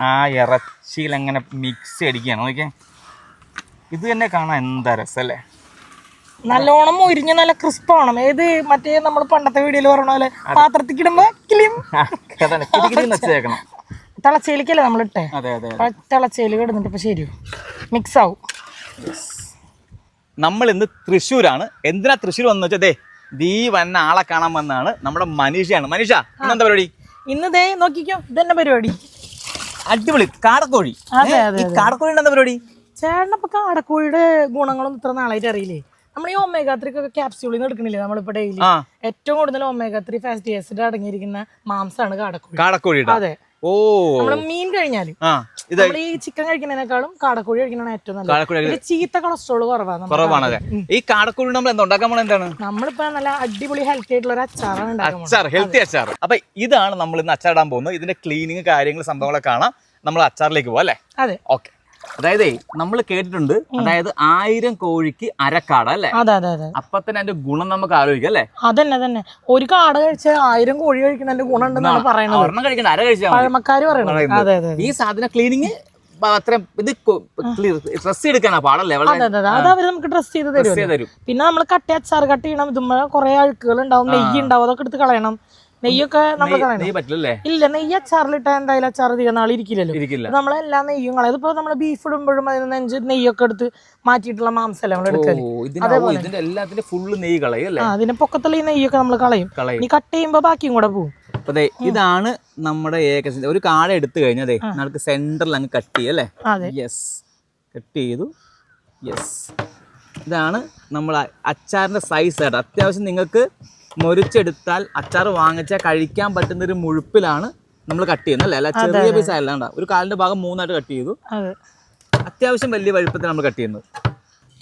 ആ ഇറച്ചിയിൽ അങ്ങനെ മിക്സ് അടിക്കുകയാണ് നോക്കിയേ. ഇത് തന്നെ കാണാൻ എന്താ രസല്ലേ? നല്ലോണം മൊരിഞ്ഞ് നല്ല ക്രിസ്പ് ആവണം ഏത് മറ്റേ നമ്മൾ പണ്ടത്തെ വീഡിയോയിൽ പറഞ്ഞ പോലെ പാത്രത്തിൽ ഇടുമ്പോ കിളിയും തിളച്ചേലിക്കല്ലേ നമ്മൾ ഇട്ടേ? തിളച്ചേൽ ഇപ്പൊ ശരിയോ? മിക്സ് ആവും. നമ്മൾ ഇന്ന് തൃശ്ശൂരാണ്. എന്തിനാ തൃശ്ശൂർ വന്നു വെച്ചാൽ ദേ ദീ വന്ന ആളെ കാണാൻ വന്നാണ് നമ്മുടെ മനീഷയാണ്. മനീഷ ഇന്നെന്താ പരിപാടി? ഇന്ന് ദേ നോക്കിക്കോ ഇതന്നെ പരിപാടി? അടിപൊളി. കാടക്കോഴി. അതെ, അതെ, ഈ കാടക്കോഴി എന്താ പരിപാടി? ചേട്ടനപ്പൊ കാടക്കോഴിയുടെ ഗുണങ്ങളൊന്നും ഇത്ര നാളായിട്ട് അറിയില്ലേ? നമ്മൾ ഈ ഒമേഗ ത്രീ ഒക്കെ ക്യാപ്സ്യൂളിൽ നിന്ന് എടുക്കണില്ലേ നമ്മളിപ്പോ ഡെയിലി ആ. ഏറ്റവും കൂടുതൽ ഒമേഗ ത്രീ ഫാസ്റ്റ് ആസിഡ് അടങ്ങിയിരിക്കുന്ന മാംസമാണ് കാടക്കോഴി. കാടക്കോഴിയുടെ. അതെ. ഓ. നമ്മൾ മീൻ കഴിഞ്ഞാലും നമ്മൾ ഈ ചിക്കൻ കഴിക്കുന്നതിനേക്കാളും കാടക്കോഴി കഴിക്കുന്നതാണ് ഏറ്റവും നല്ലത്. ചീത്ത കൊളസ്ട്രോൾ കുറവാണ് കുറവാണ് ഈ കാടക്കോഴി നമ്മൾ എന്താ ഉണ്ടാക്കാൻ എന്താണ്? നമ്മളിപ്പോ നല്ല അടിപൊളി ഹെൽത്തി ആയിട്ടുള്ള ഒരു അച്ചാറാണ്. അച്ചാർ ഹെൽത്തി അച്ചാർ. അപ്പൊ ഇതാണ് നമ്മൾ ഇന്ന് അച്ചാറിടാൻ പോകുന്നത്. ഇതിന്റെ ക്ലീനിങ് കാര്യങ്ങൾ സംഭവങ്ങളൊക്കെ കാണാം. നമ്മൾ അച്ചാറിലേക്ക് പോവാം അല്ലേ? അതെ. ഓക്കെ അതായത് നമ്മൾ കേട്ടിട്ടുണ്ട്. അതായത് ആയിരം കോഴിക്ക് അരക്കാട അല്ലേ? അതെ അതെ അതെ. അപ്പൊ തന്നെ അതിന്റെ ഗുണം നമുക്ക് ആലോചിക്കാം അല്ലേ? അതന്നെ തന്നെ ഒരു കാട കഴിച്ച ആയിരം കോഴി കഴിക്കുന്നതിന്റെ ഗുണം ഉണ്ടെന്നാണ് പറയുന്നത്. ഒരെണ്ണം കഴിക്കണ്ട അര കഴിച്ചാൽ പറയുന്നത്. അതെ അതെ ഈ സാധന ക്ലീനിങ് അത്രയും ഇത് ഡ്രസ് എടുക്കാനാ പാടല്ലേ? അതെ അവർ നമുക്ക് ഡ്രസ് ചെയ്ത് തരും. പിന്നെ നമ്മൾ കട്ടി അച്ചാർ കട്ട് ചെയ്യണം. ഇതുമ്പോ കുറെ അഴുക്കുകൾ ഉണ്ടാവും നെയ്യ് ഉണ്ടാവും അതൊക്കെ എടുത്ത് കളയണം. നെയ്യൊക്കെ നമ്മൾ കളയണം. ഇല്ല നെയ്യ് അച്ചാറിലിട്ട എന്തായാലും അച്ചാർ അധികം നാൾ ഇരിക്കില്ലല്ലോ നമ്മളെല്ലാം നെയ്യും കളയും. ഇതിപ്പോ നമ്മൾ ബീഫ് ഇടുമ്പോഴും അതിന് നെഞ്ച് നെയ്യൊക്കെ എടുത്ത് മാറ്റിയിട്ടുള്ള മാംസം നമ്മൾ എടുക്കൽ? അതിന്റെ പൊക്കത്തുള്ള ഈ നെയ്യൊക്കെ നമ്മൾ കളയും. ഈ ഇനി കട്ട് ചെയ്യുമ്പോ ബാക്കിയും കൂടെ പോകും അതെ ഇതാണ് നമ്മുടെ ഏകസിന്റെ ഒരു കാട എടുത്തു കഴിഞ്ഞാൽ നമുക്ക് സെന്ററിൽ അങ്ങ് കട്ട് ചെയ്യും അല്ലേ? യെസ് കട്ട് ചെയ്തു. യെസ് ഇതാണ് നമ്മൾ അച്ചാറിന്റെ സൈസ് ആയിട്ട് അത്യാവശ്യം നിങ്ങൾക്ക് മൊരിച്ചെടുത്താൽ അച്ചാർ വാങ്ങിച്ചാൽ കഴിക്കാൻ പറ്റുന്ന ഒരു മുഴുപ്പിലാണ് നമ്മൾ കട്ട് ചെയ്യുന്നത് അല്ലേ? അല്ല ചെറിയ പീസ് അല്ലാണ്ട ഒരു കാലിന്റെ ഭാഗം മൂന്നായിട്ട് കട്ട് ചെയ്തു. അതെ. അത്യാവശ്യം വലിയ വഴുപ്പത്തിൽ നമ്മൾ കട്ട് ചെയ്യുന്നത്.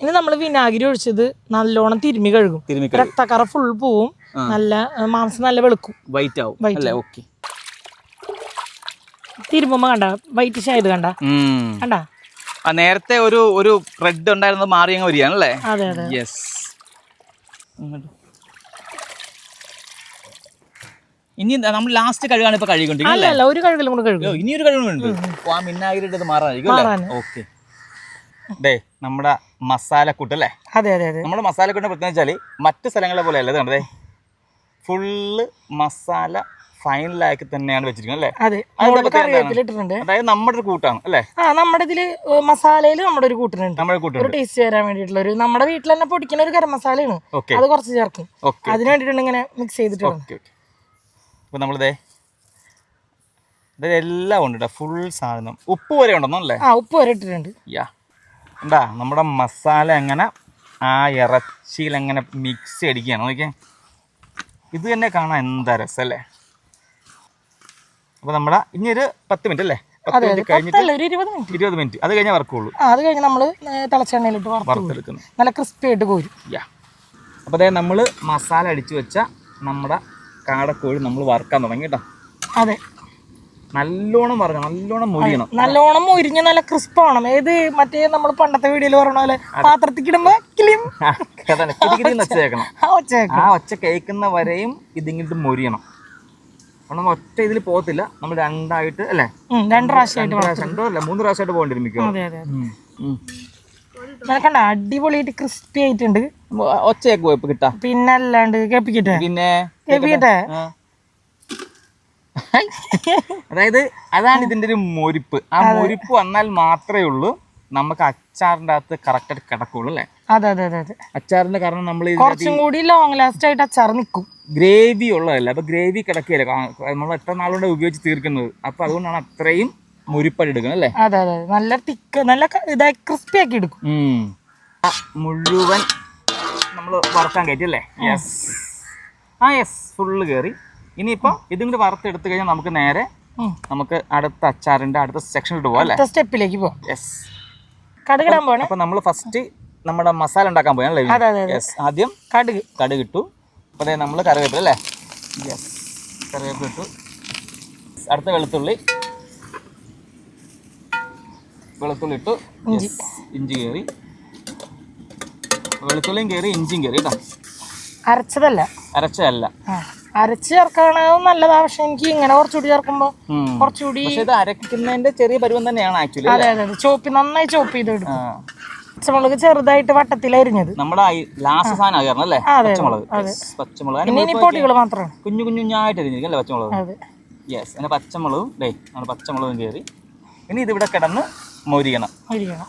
ഇനി നമ്മൾ വിനാഗിരി ഒഴിച്ചത് നല്ലോണം തിരുമ്മി കഴുകും. രക്തക്കറ ഫുൾ പോവും. നല്ല മാംസം നല്ല വെളുക്കും. വൈറ്റ് ആവും. അല്ലേ? ഓക്കെ തിരുമ്പുമ്പോ കണ്ട വൈറ്റ് ആയത് കണ്ട? കണ്ട? നേരത്തെ ഒരു ഒരു റെഡ് ഉണ്ടായിരുന്നത് മാറിയങ്ങ് വരികയാണല്ലേ അതെ അതെ യെസ് ഇനി നമ്മൾ ലാസ്റ്റ് കഴുകാണ് ഇപ്പൊ കഴുകിക്കൊണ്ടിരിക്കുന്നത് ഒരു കഴുകലും കൂടെ കഴുകും. ഇനി ഒരു കഴുകുന്നുണ്ട് ആ മാറാനായിരിക്കും. ഓക്കെ. ഡേ നമ്മുടെ മസാലക്കൂട്ട് അല്ലേ? അതെ അതെ അതെ. നമ്മുടെ മസാലക്കൂട്ട് പ്രത്യേകം വെച്ചാൽ മറ്റു സ്ഥലങ്ങളെ പോലെ അല്ലേ കണ്ടതേ? ഫുള്ള് മസാല ഫൈനലാക്കി തന്നെയാണ് വെച്ചിരിക്കുന്നത് അല്ലേ? അതെ ഇട്ടിട്ടുണ്ട്. അതായത് നമ്മുടെ ഒരു കൂട്ടാണ് അല്ലേ? ആ നമ്മുടെ ഇതിൽ മസാലയിൽ നമ്മുടെ ഒരു കൂട്ടിനുണ്ട്. നമ്മുടെ കൂട്ടുണ്ട് ടേസ്റ്റ് വരാൻ വേണ്ടിയിട്ടുള്ള ഒരു നമ്മുടെ വീട്ടിൽ തന്നെ പൊടിക്കുന്ന ഒരു ഗരം മസാലയാണ്. ഓക്കെ. അത് കുറച്ച് ചേർക്കും. ഓക്കെ അതിന് വേണ്ടിയിട്ടുണ്ട് ഇങ്ങനെ മിക്സ് ചെയ്തിട്ടുണ്ട് അപ്പോൾ നമ്മളിതേ ഇതെല്ലാം ഉണ്ട് കേട്ടോ ഫുൾ സാധനം. ഉപ്പ് വരെ ഉണ്ടെന്നോ അല്ലേ? ആ ഉപ്പ് വരെ ഇട്ടിട്ടുണ്ട്. യാ. ഉണ്ടാ നമ്മുടെ മസാല എങ്ങനെ ആ ഇറച്ചിയിൽ എങ്ങനെ മിക്സ് അടിക്കുകയാണ് നോക്കിയേ. ഇത് തന്നെ കാണാൻ എന്താ രസമല്ലേ അപ്പോൾ നമ്മുടെ ഇനി ഒരു പത്ത് മിനിറ്റ് അല്ലേ? പത്ത് മിനിറ്റ് കഴിഞ്ഞിട്ട് ഇരുപത് മിനിറ്റ് അത് കഴിഞ്ഞാൽ വർക്കുള്ളൂ ആ അത് കഴിഞ്ഞ് നമ്മൾ തിളച്ചെണ്ണയിലിട്ട്. വറുത്തെടുക്കുന്നു. നല്ല ക്രിസ്പി ആയിട്ട് കോരും. യാ. അപ്പോൾ അതായത് നമ്മൾ മസാല അടിച്ചു വെച്ച നമ്മുടെ കാടക്കോഴി നമ്മൾ വറുക്കാൻ തുടങ്ങി കേട്ടോ. അതെ. നല്ലോണം പറഞ്ഞു നല്ലോണം മൊരിയണം. നല്ലോണം മൊരിഞ്ഞ് നല്ല ക്രിസ്പ് ആവണം ഏത് മറ്റേ നമ്മൾ പണ്ടത്തെ വീഡിയോയിൽ പറഞ്ഞ പോലെ പാത്രത്തിൽ കിളിയും. കിടികിടി ആ ഒച്ച കേൾക്കുന്ന വരെയും ഇതിങ്ങോട്ട് മൊരിയണം. നമ്മൾ ഒറ്റ ഇതിൽ പോകത്തില്ല. നമ്മൾ രണ്ടായിട്ട് അല്ലേ? രണ്ട് പ്രാവശ്യമായിട്ട് പ്രാവശ്യം- രണ്ടോ അല്ല മൂന്ന് പ്രാവശ്യമായിട്ട് പോകേണ്ടി മിക്കവാറും. നിനക്കണ്ട അടിപൊളിയായിട്ട് ക്രിസ്പി ആയിട്ടുണ്ട്. ഒച്ചയൊക്കെ പോയപ്പോ കിട്ടാ. പിന്നെ അല്ലാണ്ട് കേൾപ്പിക്കട്ടെ? പിന്നെ? ആ. അതായത് അതാണ് ഇതിന്റെ ഒരു മൊരിപ്പ്. ആ മൊരിപ്പ് വന്നാൽ മാത്രമേ ഉള്ളൂ നമുക്ക് അച്ചാറിന്റെ അകത്ത് കറക്റ്റ് കിടക്കുള്ളൂ അല്ലേ? അതെ അതെ അതെ അതെ. അച്ചാറിന്റെ കാരണം നമ്മൾ കുറച്ചും കൂടി ലോങ് ലാസ്റ്റ് ആയിട്ട് അച്ചാർ നിൽക്കും. ഗ്രേവി ഉള്ളതല്ല? അപ്പൊ ഗ്രേവി കിടക്കുകയല്ല? നമ്മൾ എത്ര നാളുകൊണ്ട് ഉപയോഗിച്ച് തീർക്കുന്നത്? അപ്പൊ അതുകൊണ്ടാണ് അത്രയും മുരിപ്പായിട്ട് എടുക്കുന്നത് അല്ലേ? അതെ അതെ അതെ. നല്ല തിക്ക് നല്ല ക- ഇതായി ക്രിസ്പി ആക്കി എടുക്കും. ഉം. ആ, മുഴുവൻ നമ്മൾ വറുക്കാൻ കയറ്റി അല്ലേ? യെസ് ആ യെസ് ഫുള്ള് കയറി ഇനിയിപ്പോൾ ഇതും കൂടി വറുത്തെടുത്ത് കഴിഞ്ഞാൽ നമുക്ക് നേരെ. നമുക്ക് അടുത്ത അച്ചാറിന്റെ അടുത്ത സെക്ഷനിലോട്ട് പോകാം അല്ലേ? സ്റ്റെപ്പിലേക്ക് പോവാം യെസ് കടുകിടാൻ പോണേ. അപ്പൊ നമ്മൾ ഫസ്റ്റ് നമ്മുടെ മസാല ഉണ്ടാക്കാൻ പോയാ അല്ലേ? അതെ അതെ അതെ. യെസ് ആദ്യം കടുക്. കടുക് ഇട്ടു. അപ്പോൾ നമ്മൾ കറിവേപ്പില അല്ലേ? യെസ് കറിവേപ്പില ഇട്ടു. അടുത്ത വെളുത്തുള്ളി. വെളുത്തുള്ളി ഇട്ടു. ഇഞ്ചി. കയറി വെളുത്തുള്ളിയും കയറി ഇഞ്ചിയും കയറി കേട്ടോ. അരച്ചതല്ല. അരച്ചതല്ല. അരച്ച് ചേർക്കണത് നല്ലതാ. പക്ഷെ എനിക്ക് ഇങ്ങനെ കുറച്ചുകൂടി ചേർക്കുമ്പോ. കുറച്ചുകൂടി ഇത് അരക്കുന്നതിന്റെ ചെറിയ പരുവം തന്നെയാണ് ആക്ച്വലി അതെ അതെ ചോപ്പി നന്നായി ചോപ്പ് ചെയ്ത് എടുക്കും. പച്ചമുളക് ചെറുതായിട്ട് വട്ടത്തിൽ അരിഞ്ഞത്. നമ്മുടെ ലാസ്റ്റ് സാധനം അല്ലേ? പച്ചമുളക്. പച്ചമുളക്. പിന്നെ പൊടികൾ മാത്രമാണ് കുഞ്ഞു കുഞ്ഞു കുഞ്ഞായിട്ട് അരിഞ്ഞിരിക്കും പച്ചമുളക്? യെസ് അതിന്റെ പച്ചമുളകും ഡേ നമ്മുടെ പച്ചമുളകും കയറി. ഇനി ഇതിവിടെ കിടന്ന് മൊരിയണം. മൊരിയണം.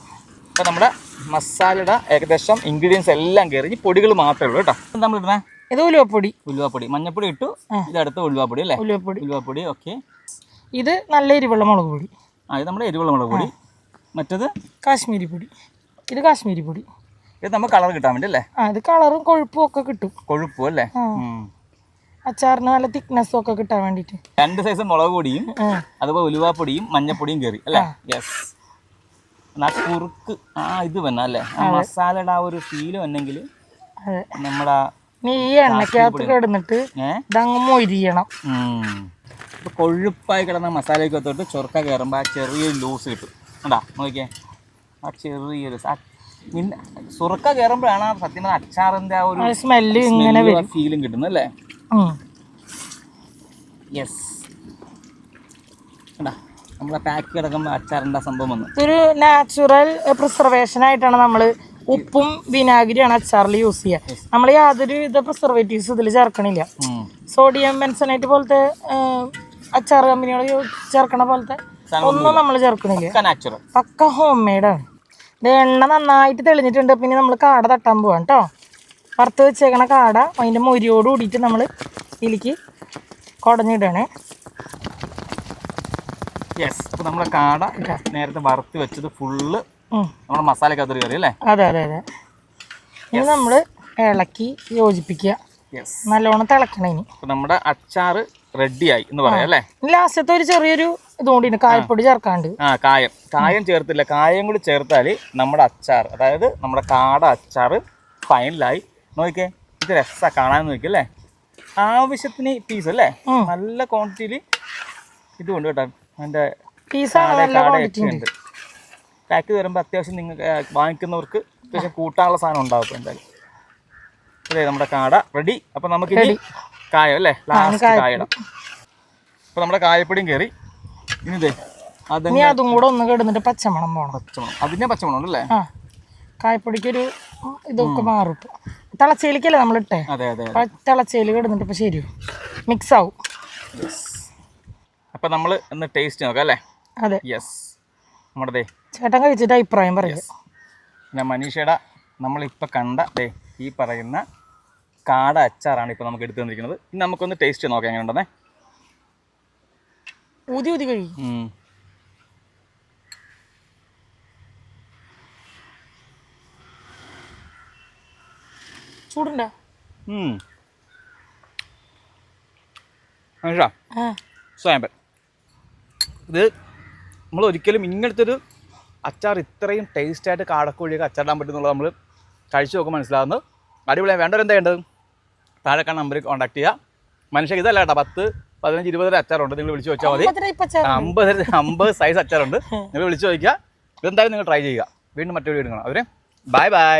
അപ്പോൾ നമ്മുടെ മസാലയുടെ ഏകദേശം ഇൻഗ്രീഡിയൻസ് എല്ലാം കയറി ഇനി പൊടികൾ മാത്രമേ ഉള്ളൂ കേട്ടോ. നമ്മൾ ഇടുന്നേ? ഇത് ഉലുവപ്പൊടി. ഉലുവപ്പൊടി. മഞ്ഞപ്പൊടി ഇട്ടു. ഇതടുത്ത് ഉലുവപ്പൊടി അല്ലേ? ഉലുവപ്പൊടി. ഉലുവപ്പൊടി ഓക്കെ ഇത് നല്ല എരിവുള്ള മുളക് പൊടി. ആ ഇത് നമ്മുടെ എരിവുള്ള മുളക് പൊടി. മറ്റത്? കാശ്മീരി പൊടി. ഇത് കാശ്മീരി പൊടി. ഇത് നമുക്ക് കളർ കിട്ടാൻ വേണ്ടി അല്ലേ? ആ ഇത് കളറും കൊഴുപ്പും ഒക്കെ കിട്ടും. കൊഴുപ്പും അല്ലേ. അച്ചാറിന് നല്ല തിക്നെസ് ഒക്കെ കിട്ടാൻ വേണ്ടിയിട്ട്. രണ്ട് സൈസ് മുളക് പൊടിയും അതുപോലെ ഉലുവാപ്പൊടിയും മഞ്ഞപ്പൊടിയും കയറി അല്ലേ? യെസ് ആ കുറുക്ക്. ആ ഇത് വന്ന അല്ലേ? ആ മസാലയുടെ ആ ഒരു ഫീൽ വന്നെങ്കിൽ നമ്മുടെ നീ ഈ എണ്ണക്കകത്ത് കിടന്നിട്ട് ഇതങ്ങ് മൊരിയണം. ഇപ്പൊ കൊഴുപ്പായി കിടന്ന മസാലയ്ക്കകത്തോട്ട് ചൊറുക്ക കയറുമ്പോൾ ആ ചെറിയൊരു ലൂസ് കിട്ടും കണ്ടാ? നോക്കിയേ. ആ ചെറിയൊരു പിന്നെ സുറക്ക കയറുമ്പോഴാണ് ആ സത്യം അച്ചാറിന്റെ ആ ഒരു സ്മെല്ല് ഇങ്ങനെ വരും. ഫീലും കിട്ടുന്നത് അല്ലേ. യെസ് കണ്ടാ? നമ്മളെ പാക്ക് കിടക്കുമ്പോൾ അച്ചാറിന്റെ സംഭവം വന്നു? ഇതൊരു നാച്ചുറൽ പ്രിസർവേഷൻ ആയിട്ടാണ് നമ്മൾ ഉപ്പും വിനാഗിരിയാണ് അച്ചാറിൽ യൂസ് ചെയ്യുക നമ്മൾ യാതൊരു വിധ പ്രിസർവേറ്റീവ്സ് ഇതിൽ ചേർക്കണില്ല. സോഡിയം ബെൻസനൈറ്റ് പോലത്തെ അച്ചാർ കമ്പനികൾ ചേർക്കണ പോലത്തെ ഒന്നും നമ്മൾ ചേർക്കണില്ല. പക്ക ഹോം മെയ്ഡാണ് ഇത് എണ്ണ നന്നായിട്ട് തെളിഞ്ഞിട്ടുണ്ട്. പിന്നെ നമ്മൾ കാട തട്ടാൻ പോവാം കേട്ടോ വറുത്ത് വെച്ചേക്കണ കാട അതിന്റെ മൊരിയോട് കൂടിയിട്ട് നമ്മൾ ഇതിലേക്ക് കുടഞ്ഞിടണേ. യെസ് അപ്പോൾ നമ്മുടെ കാട നേരത്തെ വറുത്ത് വെച്ചത് ഫുള്ള് നമ്മുടെ മസാല മസാലക്കകത്ത് കറി അല്ലേ? അതെ അതെ അതെ. ഇനി നമ്മൾ ഇളക്കി യോജിപ്പിക്കുക. യെസ് നല്ലോണം തിളക്കണം ഇനി. അപ്പോൾ നമ്മുടെ അച്ചാറ് റെഡിയായി എന്ന് പറയാം അല്ലേ? ലാസ്റ്റത്തെ ഒരു ചെറിയൊരു ഇതുകൊണ്ട് കായപ്പൊടി ചേർക്കാണ്ട്. ആ കായം. കായം ചേർത്തില്ല. കായം കൂടി ചേർത്താൽ നമ്മുടെ അച്ചാർ അതായത് നമ്മുടെ കാട അച്ചാർ ഫൈനലായി നോക്കിക്കേ ഇത് രസമാണ് കാണാൻ നോക്കിയല്ലേ ആവശ്യത്തിന് പീസ് അല്ലേ? നല്ല ക്വാണ്ടിറ്റിയിൽ ഇതുകൊണ്ട് കേട്ടോ. അതിന്റെ പാക്ക് തരുമ്പോൾ അത്യാവശ്യം നിങ്ങൾക്ക് വാങ്ങിക്കുന്നവർക്ക് അത്യാവശ്യം കൂട്ടാനുള്ള സാധനം ഉണ്ടാവും എന്തായാലും. അതെ നമ്മുടെ കാട റെഡി അപ്പം നമുക്ക് ഇനി കായം അല്ലേ? ലാസ്റ്റ് കായടം. അപ്പം നമ്മുടെ കായപ്പൊടിയും കയറി ഇനി ഇതേ അതങ്ങ് ഇനി അതും കൂടെ ഒന്ന് കിടന്നിട്ട് പച്ചമണം പോണം. പച്ചമണം. അതിന്റെ പച്ചമണം അല്ലേ കായപ്പൊടിക്കൊരു ഇതൊക്കെ മാറും ഇപ്പൊ തിളച്ചയിലേക്കല്ലേ നമ്മളിട്ടേ തിളച്ചയിൽ കിടന്നിട്ട് ഇപ്പൊ ശരിയോ മിക്സ് ആവും. അപ്പം നമ്മൾ ഒന്ന് ടേസ്റ്റ് നോക്കാം അല്ലേ? അതെ. യെസ് നമ്മുടെ ചേട്ടൻ കഴിച്ചിട്ട് അഭിപ്രായം പറയാം. പിന്നെ മനീഷയുടെ നമ്മളിപ്പോൾ കണ്ട ദേ ഈ പറയുന്ന കാട അച്ചാറാണ് ഇപ്പോൾ നമുക്ക് എടുത്തു തന്നിരിക്കുന്നത്. ഇനി നമുക്കൊന്ന് ടേസ്റ്റ് നോക്കാം എങ്ങനെ ഉണ്ടെന്നേ ഊതി ഊതി കഴിയും. ചൂടുണ്ടോ. മനീഷ സ്വയംപൻ ഇത് നമ്മൾ ഒരിക്കലും ഇങ്ങനത്തെ ഒരു അച്ചാർ ഇത്രയും ടേസ്റ്റായിട്ട് കാടക്കോഴിയൊക്കെ അച്ചാറിടാൻ പറ്റുന്നുള്ളത് നമ്മൾ കഴിച്ചു നോക്കുമ്പോൾ മനസ്സിലാവുന്നത് അടിപൊളിയാണ് വേണ്ടവർ എന്താ വേണ്ടത് താഴെ നമ്പർ നമ്പറിൽ കോൺടാക്ട് ചെയ്യുക മനുഷ്യ ഇതല്ല കേട്ടോ പത്ത് പതിനഞ്ച് ഇരുപത് അച്ചാറുണ്ട്. നിങ്ങൾ വിളിച്ചു ചോദിച്ചാൽ മതി. അമ്പത് അമ്പത് സൈസ് അച്ചാറുണ്ട്. നിങ്ങൾ വിളിച്ചു ചോദിക്കുക. ഇതെന്തായാലും നിങ്ങൾ ട്രൈ ചെയ്യുക. വീണ്ടും മറ്റൊരു വീട് കാണാം അവരെ ബൈ ബൈ